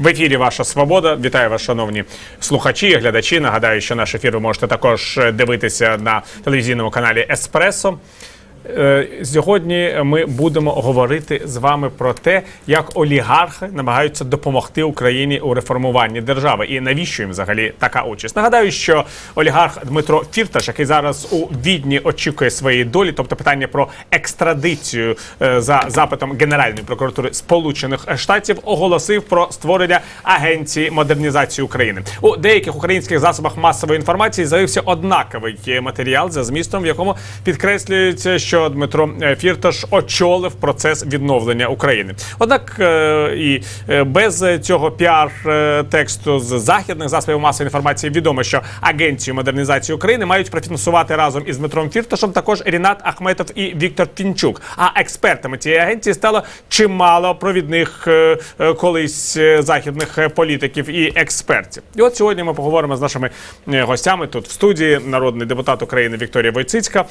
В ефірі Ваша Свобода. Вітаю вас, шановні слухачі і глядачі. Нагадаю, що наш ефір ви можете також дивитися на телевізійному каналі Еспресо. Е, Сьогодні ми будемо говорити з вами про те, як олігархи намагаються допомогти Україні у реформуванні держави, і навіщо їм взагалі така участь. Нагадаю, що олігарх Дмитро Фірташ, який зараз у Відні очікує своєї долі, тобто питання про екстрадицію е, за запитом Генеральної прокуратури Сполучених Штатів, оголосив про створення агенції модернізації України. У деяких українських засобах масової інформації з'явився однаковий матеріал за змістом, в якому підкреслюється, що Дмитро е, Фірташ очолив процес відновлення України. Однак е, і е, без цього піар тексту з західних засобів масової інформації відомо, що агенцію модернізації України мають профінансувати разом із Дмитром Фірташем також Рінат Ахметов і Віктор Пінчук. А експертами цієї агенції стало чимало провідних колись західних політиків і експертів. І от сьогодні ми поговоримо з нашими гостями тут в студії. Народний депутат України Вікторія Войцицька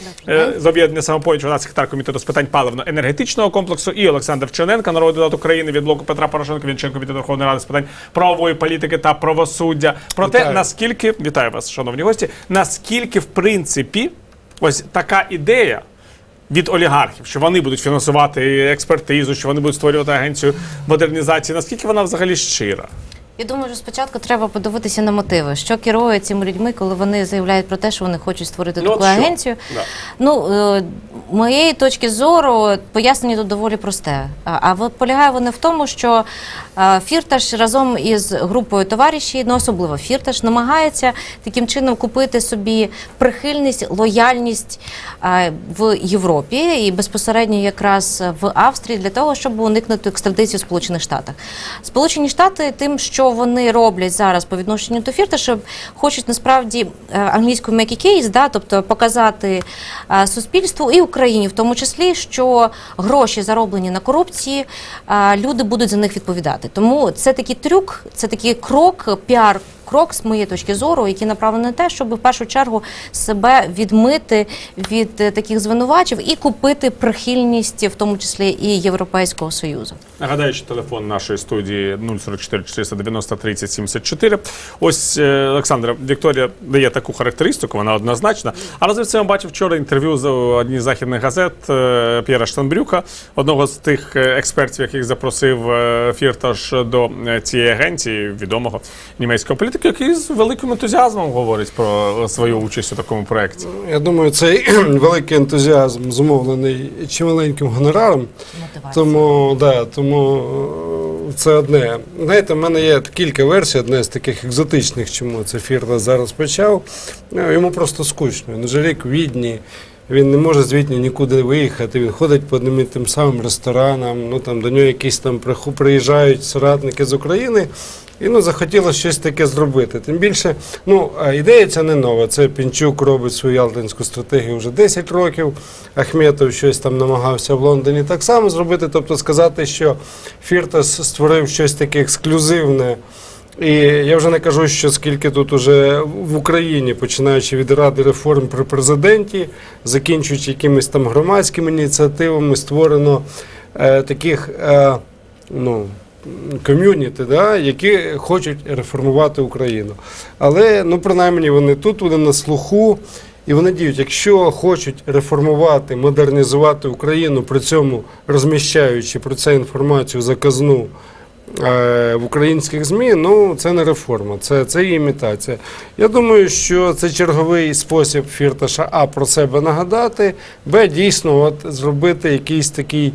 з об'єднання самопоміч, вона секретар комітету з питань паливно-енергетичного комплексу, і Олександр Черненко, народний депутат України від блоку Петра Порошенка, він член комітету Верховної Ради з питань правової політики та правосуддя. Про те, наскільки вітаю вас, шановні гості, наскільки в принципі ось така ідея. Від олігархів, що вони будуть фінансувати експертизу, що вони будуть створювати агенцію модернізації. Наскільки вона взагалі щира? Я думаю, що спочатку треба подивитися на мотиви, що керує цими людьми, коли вони заявляють про те, що вони хочуть створити Ну, таку агенцію. Да. Ну е, моєї точки зору пояснення тут доволі просте. А, а полягає вони в тому, що е, Фірташ разом із групою товаришів, ну особливо Фірташ, намагається таким чином купити собі прихильність, лояльність е, в Європі і безпосередньо якраз в Австрії для того, щоб уникнути екстрадицію в Сполучених Штатах. Сполучені Штати тим, що вони роблять зараз по відношенню до Фірташа, хочуть насправді е, англійською make a да, тобто показати е, суспільству і Україні, в тому числі, що гроші зароблені на корупції, е, люди будуть за них відповідати. Тому це такий трюк, це такий крок, піар. Крок з моєї точки зору, який направлений на те, щоб в першу чергу себе відмити від е, таких звинувачів і купити прихильність, в тому числі і Європейського союзу. Нагадаю, що телефон нашої студії 044 490 30 74. Ось е, Олександра Вікторія дає таку характеристику, вона однозначна. А разом з цим бачив вчора інтерв'ю з одній з західних газет е, П'єра Штанбрюка, одного з тих експертів, яких запросив Фірташ до цієї агенції, відомого німецького політика, який з великим ентузіазмом говорить про свою участь у такому проєкті. Я думаю, цей великий ентузіазм зумовлений чималеньким гонораром. Мотивація. Тому, да, тому е, це одне. Знаєте, в мене є кілька версій, одна з таких екзотичних, чому це Фірта зараз почав. Ну, Йому просто скучно. Він вже рік в Відні. Він не може з нікуди виїхати. Він ходить по одним і тим самим ресторанам. Ну там до нього якісь там приху- приїжджають соратники з України. І ну, захотілося щось таке зробити. Тим більше, ну, ідея ця не нова. Це Пінчук робить свою ялтинську стратегію вже 10 років. Ахметов щось там намагався в Лондоні так само зробити. Тобто сказати, що Фіртас створив щось таке ексклюзивне. І я вже не кажу, що скільки тут уже в Україні, починаючи від Ради реформ при президенті, закінчуючи якимись там громадськими ініціативами, створено е, таких е, ну, ком'юніті, да, які хочуть реформувати Україну. Але ну, принаймні вони тут, вони на слуху. І вони діють, якщо хочуть реформувати, модернізувати Україну, при цьому розміщаючи про це інформацію заказну е, в українських ЗМІ, ну це не реформа, це, це є імітація. Я думаю, що це черговий спосіб Фірташа А про себе нагадати, Б дійсно от, зробити якийсь такий.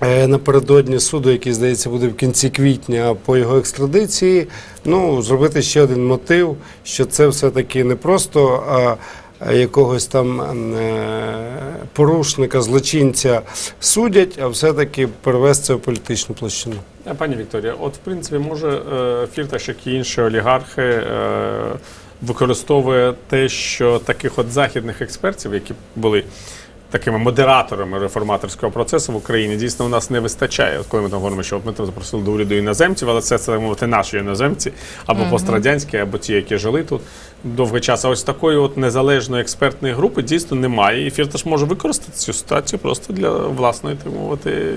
Е, Напередодні суду, який здається буде в кінці квітня по його екстрадиції, ну зробити ще один мотив, що це все-таки не просто а, якогось там е, порушника, злочинця судять, а все-таки перевести в політичну площину. Е, Пані Вікторія, от в принципі, може Фірташ, як і інші олігархи, використовує те, що таких от західних експертів, які були такими модераторами реформаторського процесу в Україні, дійсно у нас не вистачає. От коли ми там говоримо, що ми там запросили до уряду іноземців, але це, це так мовити, наші іноземці, або пострадянські, або ті, які жили тут довгий час. А ось такої от незалежної експертної групи дійсно немає. І Фірташ може використати цю ситуацію просто для власної, так мовити,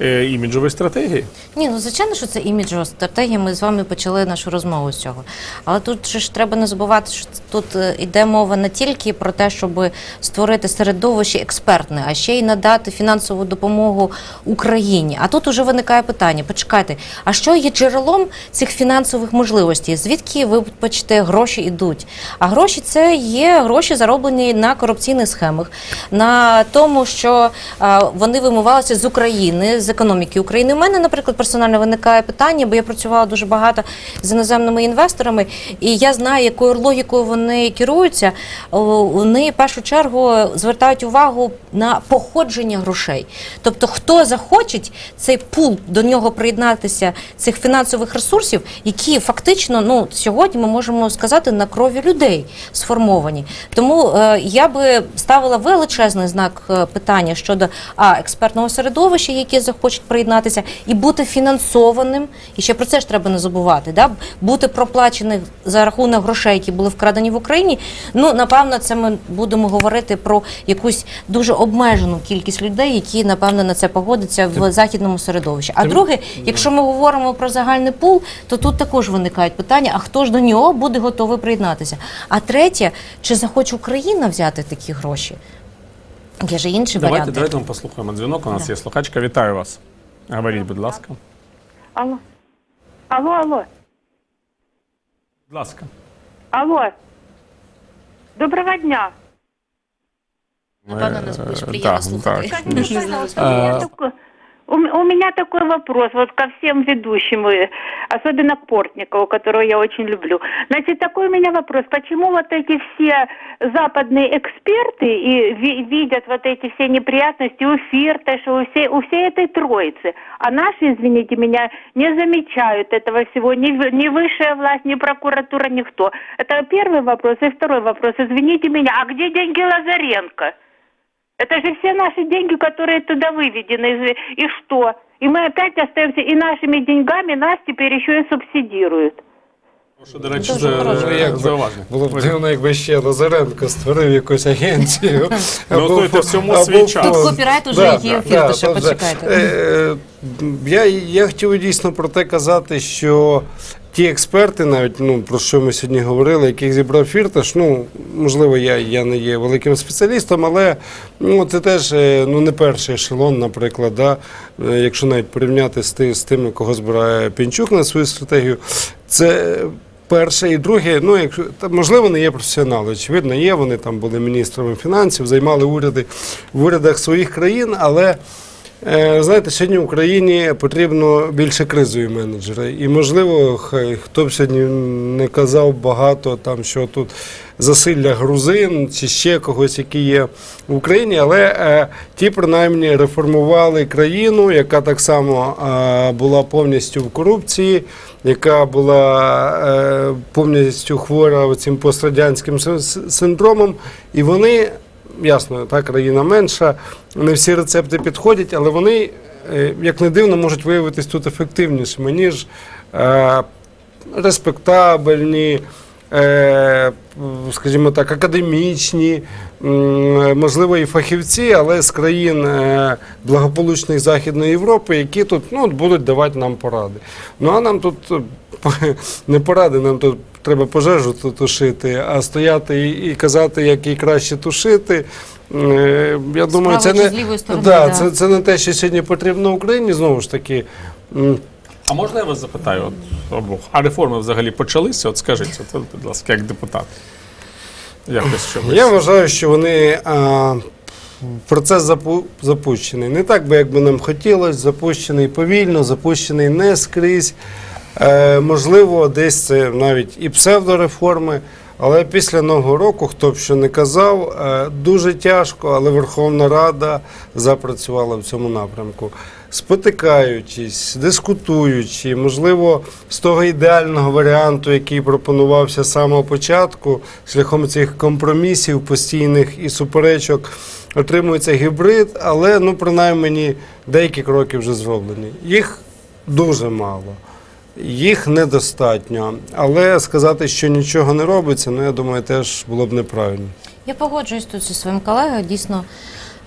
е, іміджової стратегії. Ні, ну звичайно, що це іміджова стратегія. Ми з вами почали нашу розмову з цього. Але тут же ж треба не забувати, що тут е, йде мова не тільки про те, щоб створити середовище експертне, а ще й надати фінансову допомогу Україні. А тут уже виникає питання: почекайте, а що є джерелом цих фінансових можливостей? Звідки ви бачите, гроші йдуть? А гроші це є гроші, зароблені на корупційних схемах, на тому, що а, вони вимивалися з України, з економіки України. У мене, наприклад, персонально виникає питання, бо я працювала дуже багато з іноземними інвесторами, і я знаю, якою логікою вони керуються. Вони в першу чергу звертають увагу на походження грошей. Тобто, хто захоче цей пул до нього приєднатися цих фінансових ресурсів, які фактично ну сьогодні ми можемо сказати на крові людей сформовані. Тому е, я би ставила величезний знак е, питання щодо а експертного середовища, які захочуть приєднатися, і бути фінансованим. І ще про це ж треба не забувати. Да? Бути проплачених за рахунок грошей, які були вкрадені в Україні. Ну напевно, це ми будемо говорити про якусь дуже обмежену кількість людей, які напевно на це погодяться в західному середовищі. А друге, якщо ми говоримо про загальний пул, то тут також виникають питання: а хто ж до нього буде готовий приєднатися? А третє, чи захоче Україна взяти такі гроші? Є ж інші Давайте, варіанти. давайте ми послухаємо дзвінок. У нас є слухачка. Вітаю вас. Говоріть, будь ласка. Алло. Алло, алло. Будь ласка. Алло. Доброго дня. Напевно, нас більш Е, приємно слухати. так. Скажите, пожалуйста, у меня, такой, у, м- у меня такой вопрос вот ко всем ведущим, э, особенно к Портникову, которого я очень люблю. Значит, такой у меня вопрос. Почему вот эти все западные эксперты и ви- видят вот эти все неприятности у Фирташа, у всей, у всей этой троицы, а наши, извините меня, не замечают этого всего, ни, в- ни высшая власть, ни прокуратура, никто. Это первый вопрос. И второй вопрос. Извините меня, а где деньги Лазаренко? Это же все наши деньги, которые туда выведены. И и что? И мы опять остаемся, и нашими деньгами нас теперь еще и субсидируют. Що, до речі, Дуже за, хороше. Ну, якби зауваження. Було б дивно, якби ще Лазаренко створив якусь агенцію. Ну, слухайте, всьому свій або час. фонд. Тут копірайт уже є у Фірташа, тут же. почекайте. Е, е, Я, я хотів дійсно про те казати, що ті експерти, навіть ну, про що ми сьогодні говорили, яких зібрав Фірташ, ну, можливо, я, я не є великим спеціалістом, але ну, це теж е, ну, не перший ешелон, наприклад, да? Е, якщо навіть порівняти з, ти, з тими, кого збирає Пінчук на свою стратегію, це перше і друге, ну якщо можливо, не є професіонали. Очевидно, є. Вони там були міністрами фінансів, займали уряди в урядах своїх країн, але. Е, Знаєте, сьогодні Україні потрібно більше кризові менеджери. І, можливо, хто б сьогодні не казав багато, там, що тут засилля грузин чи ще когось, які є в Україні, але е, ті принаймні реформували країну, яка так само е, була повністю в корупції, яка була е, повністю хвора цим пострадянським синдромом, і вони ясно, та країна менша, не всі рецепти підходять, але вони, е, як не дивно, можуть виявитись тут ефективнішими, ніж е, респектабельні, е, скажімо так, академічні, можливо, і фахівці, але з країн е, благополучних Західної Європи, які тут ну, будуть давати нам поради. Ну а нам тут е, не поради, нам тут треба пожежу ту- тушити, а стояти і, і казати, як її краще тушити. Е, Я думаю, це не, сторони, да, да. Це, це не те, що сьогодні потрібно Україні, знову ж таки. А можна я вас запитаю от, обох? А реформи взагалі почалися? От скажіть, от, будь ласка, як депутат. Якось що. Я вважаю, що вони а, процес запу, запущений. Не так би, як би нам хотілося, запущений повільно, запущений не скрізь. Е, можливо, десь це навіть і псевдореформи. Але після Нового року, хто б що не казав, е, дуже тяжко, але Верховна Рада запрацювала в цьому напрямку. Спотикаючись, дискутуючи, можливо, з того ідеального варіанту, який пропонувався з самого початку, шляхом цих компромісів постійних і суперечок, отримується гібрид, але ну, принаймні деякі кроки вже зроблені. Їх дуже мало. Їх недостатньо, але сказати, що нічого не робиться, ну я думаю, теж було б неправильно. Я погоджуюсь тут зі своїм колегою. Дійсно,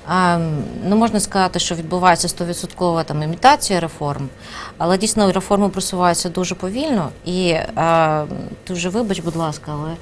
не ну, можна сказати, що відбувається 100% там імітація реформ, але дійсно реформи просуваються дуже повільно. І дуже вибач, будь ласка, але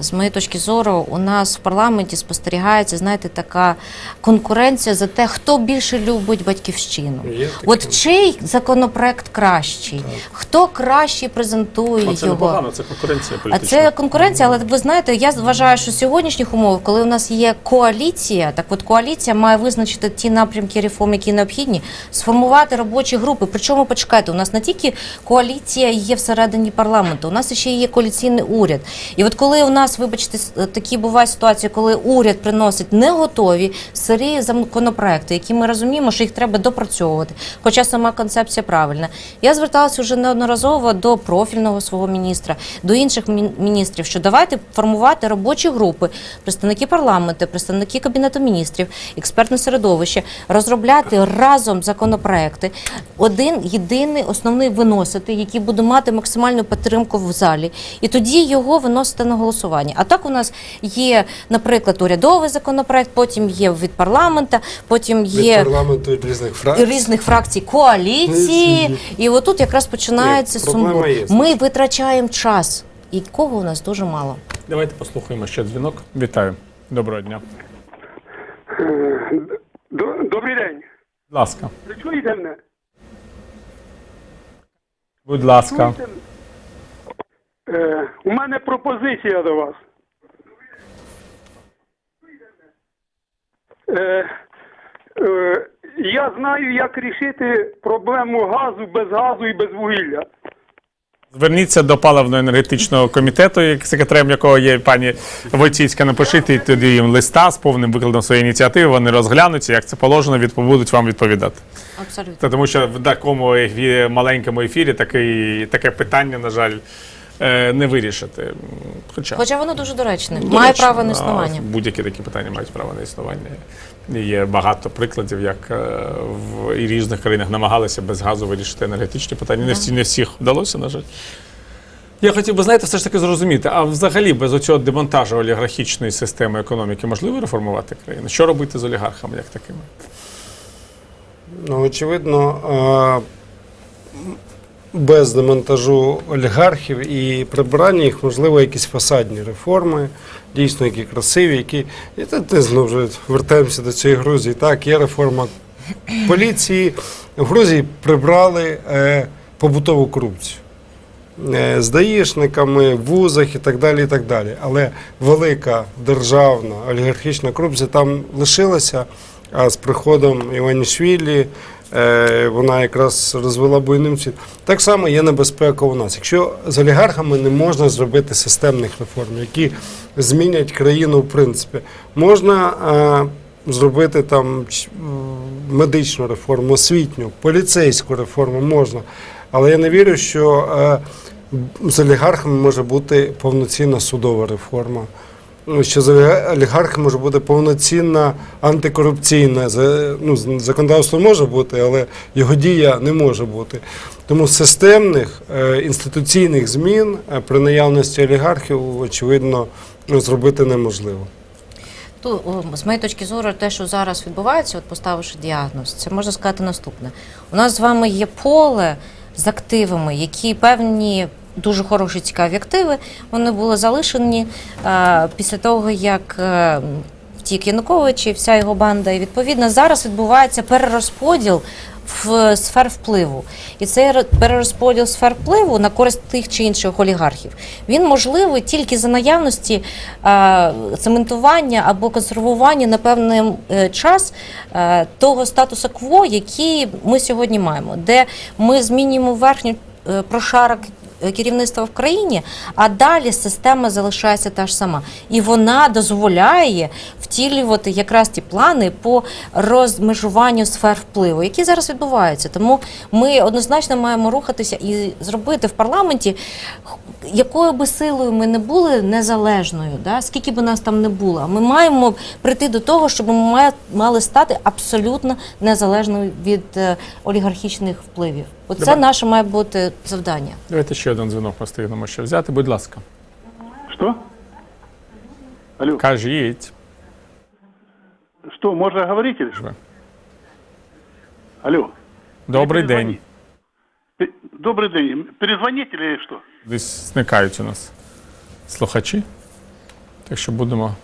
з моєї точки зору, у нас в парламенті спостерігається, знаєте, така конкуренція за те, хто більше любить батьківщину. От чий законопроект кращий, хто краще презентує Це його. непогано, це конкуренція А політична. це конкуренція, але ви знаєте, я вважаю, що в сьогоднішніх умовах, коли у нас є коаліція, так от коаліція має визначити ті напрямки реформ, які необхідні, сформувати робочі групи. Причому почекайте, у нас не тільки коаліція є всередині парламенту, у нас ще є коаліційний уряд. І от коли у нас, вибачте, такі бувають ситуації, коли уряд приносить не готові сирі законопроекти, які ми розуміємо, що їх треба допрацьовувати, хоча сама концепція правильна. Я зверталася вже неодноразово до профільного свого міністра, до інших міністрів, що давайте формувати робочі групи, представники парламенту, представники кабінету міністрів, експертне середовище, розробляти разом законопроекти, один єдиний основний виносити, який буде мати максимальну підтримку в залі, і тоді його виносити на голосування. А так у нас є, наприклад, урядовий законопроект, потім є від парламента, потім Від є парламенту від різних фракцій. різних фракцій коаліції, і отут якраз починається сумбур. Ми витрачаємо час, і кого у нас дуже мало. Давайте послухаємо ще дзвінок. Вітаю. Доброго дня. Добрий день. Будь ласка. Ви чуєте мене? Будь ласка. Е, у мене пропозиція до вас. Е, е, я знаю, як рішити проблему газу без газу і без вугілля. Зверніться до паливно-енергетичного комітету, як секретарем якого є пані Войціцька. Напишіть і тоді їм листа з повним викладом своєї ініціативи. Вони розглянуться, як це положено, від будуть вам відповідати. Абсолютно. Тому що в такому маленькому ефірі такий, таке питання, на жаль, не вирішити. Хоча, Хоча воно дуже доречне, до має право на існування. Будь-які такі питання мають право на існування. Є багато прикладів, як е, в і різних країнах намагалися без газу вирішити енергетичні питання. Не всі не всіх вдалося, на жаль. Я хотів би, знаєте, все ж таки зрозуміти, а взагалі без оцього демонтажу олігархічної системи економіки можливо реформувати країну? Що робити з олігархами як такими? Ну, очевидно, е, без демонтажу олігархів і прибирання їх, можливо, якісь фасадні реформи, дійсно, які красиві, які. І це ти знову вже вертаємося до цієї Грузії. Так, є реформа поліції. В Грузії прибрали е, побутову корупцію. Е, З даїшниками, в вузах і так далі. і так далі. Але велика державна олігархічна корупція там лишилася, а з приходом Іванішвілі вона якраз розвела буйним світ. Так само є небезпека у нас. Якщо з олігархами не можна зробити системних реформ, які змінять країну в принципі, можна. е, Зробити там медичну реформу, освітню, поліцейську реформу можна. Але я не вірю, що е, з олігархами може бути повноцінна судова реформа. Ну, Що з оліга- олігархами може бути повноцінна антикорупційна. За- Ну, законодавство може бути, але його дія не може бути. Тому системних е, інституційних змін е, при наявності олігархів, очевидно, зробити неможливо. Ту, о, з моєї точки зору, те, що зараз відбувається, от поставивши діагноз, це можна сказати наступне. У нас з вами є поле з активами, які певні дуже хороші, цікаві активи. Вони були залишені після того, як е, втік Янукович і вся його банда. І відповідно зараз відбувається перерозподіл в сфер впливу. І цей перерозподіл сфер впливу на користь тих чи інших олігархів. Він можливий тільки за наявності е, цементування або консервування на певний е, час е, того статусу кво, який ми сьогодні маємо, де ми змінюємо верхню прошарок керівництва в країні, а далі система залишається та ж сама. І вона дозволяє втілювати якраз ті плани по розмежуванню сфер впливу, які зараз відбуваються. Тому ми однозначно маємо рухатися і зробити в парламенті, якою би силою ми не були незалежною, да? скільки би нас там не було, ми маємо прийти до того, щоб ми мали стати абсолютно незалежною від е, олігархічних впливів. Оце Давай. наше має бути завдання. Давайте ще один дзвінок ми встигнемо ще взяти. Будь ласка, Що? Алло. кажіть. Что, можно говорить или что? Алло. Добрий день. Пе- Добрый день. Перезвонить или что? Десь зникають у нас слухачі. Так що будемо.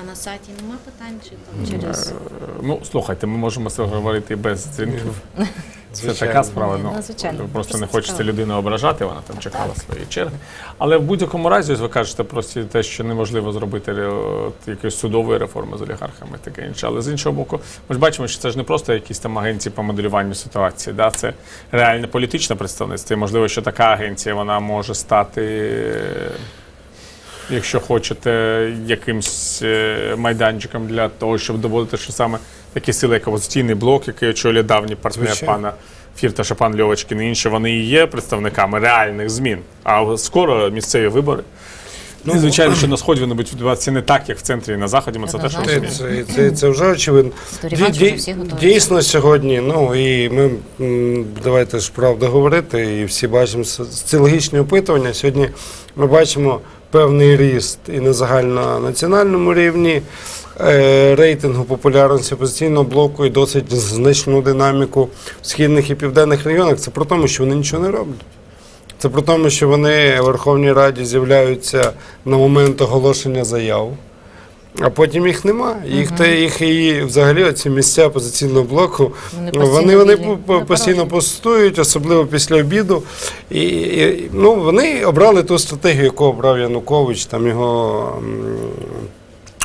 А на сайті нема питань чи там через Ну, слухайте, ми можемо це говорити і без дзвінків. Це Звичайно. така справа. Ну, Ну, звичайно. просто Просто не хочеться цікаво. людину ображати, вона там чекала своєї черги. Але в будь-якому разі, ось ви кажете просто те, що неможливо зробити е, от, якоїсь судової реформи з олігархами таке інше. Але з іншого боку, ми ж бачимо, що це ж не просто якісь там агенції по моделюванню ситуації. Да? Це реальне політичне представництво. І можливо, що така агенція вона може стати. е, Якщо хочете, якимсь е, майданчиком для того, щоб доводити, що саме такі сили, як опозиційний блок, який очолює давній партнер Звичайно. пана Фірташа, пан Льовочкін і інші, вони і є представниками реальних змін. А скоро місцеві вибори. Ну, звичайно, що на сході вони будуть відбуватися не так, як в центрі і на заході. Ми це теж розуміємо. Це, це, це вже очевидно. Ді-. Дійсно сьогодні, ну і ми давайте ж правду говорити, і всі бачимо соціологічні опитування. Сьогодні ми бачимо певний ріст і на загальнонаціональному рівні рейтингу популярності опозиційного блоку і досить значну динаміку в східних і південних регіонах. Це про тому, що вони нічого не роблять. Це про тому, що вони в Верховній Раді з'являються на момент оголошення заяв. А потім їх нема. Їх та їх і взагалі оці місця опозиційного блоку. Вони Вони постійно вони, постійно порожні. пустують, особливо після обіду. І, і ну, вони обрали ту стратегію, яку обрав Янукович, там його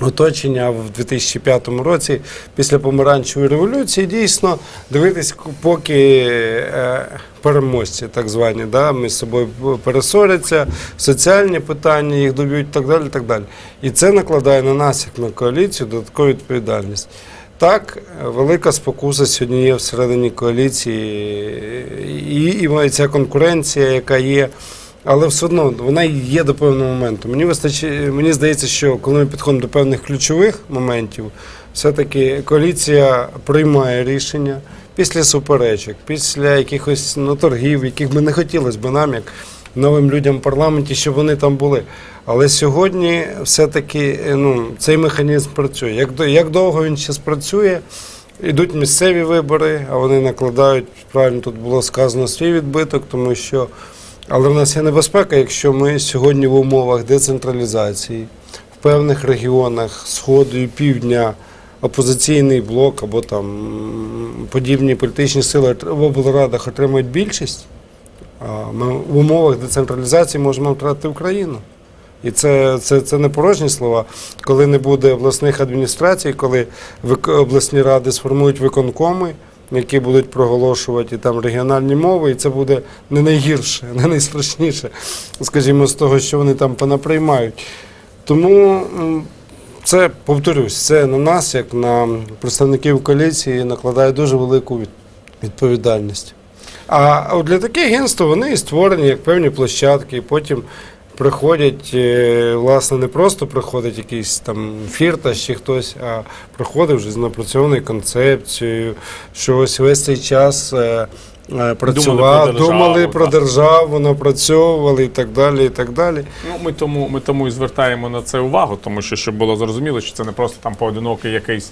оточення в 2005 році після помаранчевої революції. Дійсно, дивитись, поки е, переможці, так звані, да, між собою пересоряться, соціальні питання їх доб'ють, так далі. так далі. І це накладає на нас, як на коаліцію, додаткову відповідальність. Так, велика спокуса сьогодні є всередині коаліції, і, і ця конкуренція, яка є. Але все одно вона є до певного моменту. Мені вистачає, мені здається, що коли ми підходимо до певних ключових моментів, все-таки коаліція приймає рішення після суперечок, після якихось ну, торгів, яких би не хотілося б нам, як новим людям в парламенті, щоб вони там були. Але сьогодні все-таки е, ну, цей механізм працює. Як, як довго він ще спрацює? Ідуть місцеві вибори, а вони накладають, правильно тут було сказано, свій відбиток, тому що. Але в нас є небезпека, якщо ми сьогодні в умовах децентралізації в певних регіонах Сходу і Півдня опозиційний блок або там подібні політичні сили в облрадах отримують більшість, ми в умовах децентралізації можемо втратити Україну. І це, це, це не порожні слова. Коли не буде обласних адміністрацій, коли обласні ради сформують виконкоми, які будуть проголошувати там регіональні мови, і це буде не найгірше, не найстрашніше, скажімо, з того, що вони там понаприймають. Тому це, повторюсь, це на нас, як на представників коаліції, накладає дуже велику відповідальність. А для таких агентств вони і створені як певні площадки, і потім приходять, е, власне, не просто приходить якийсь там фірташ чи хтось, а приходить вже з напрацьованою концепцією, що ось весь цей час. Е, е, про державу, думали про державу, напрацьовували і так далі. і так далі. Ну, ми тому, ми тому і звертаємо на це увагу, тому що щоб було зрозуміло, що це не просто там поодинокий якийсь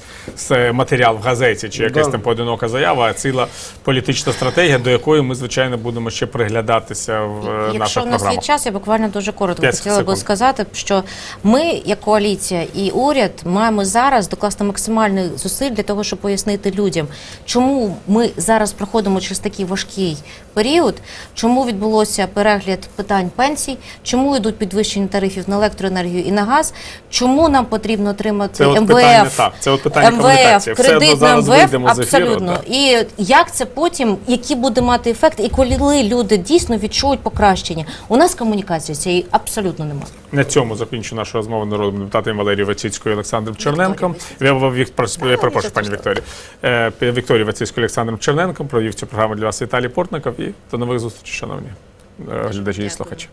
матеріал в газеті чи якась Да. там поодинока заява, а ціла політична стратегія, до якої ми, звичайно, будемо ще приглядатися в е, Якщо наших в нас є час, я буквально дуже коротко хотіла би сказати, що ми, як коаліція і уряд, маємо зараз докласти максимальних зусиль для того, щоб пояснити людям, чому ми зараз проходимо через такий важкий період, чому відбулося перегляд питань пенсій, чому йдуть підвищення тарифів на електроенергію і на газ, чому нам потрібно отримати Це от МВФ, питання, так, це от питання МВФ. Кредит на МВФ, абсолютно. так. І як це потім, які буде мати ефект, і коли люди дійсно відчують покращення. У нас комунікації цієї абсолютно немає. На цьому закінчу нашу розмову народним депутатом Валерією Вацицькою і Олександром Черненком. Я, я, я, прошу- пані Вікторії. Е, Вікторію Вацицькою Олександром Черненком провів цю програму для вас Віталій Портников. І до нових зустрічей, шановні е, глядачі і слухачі.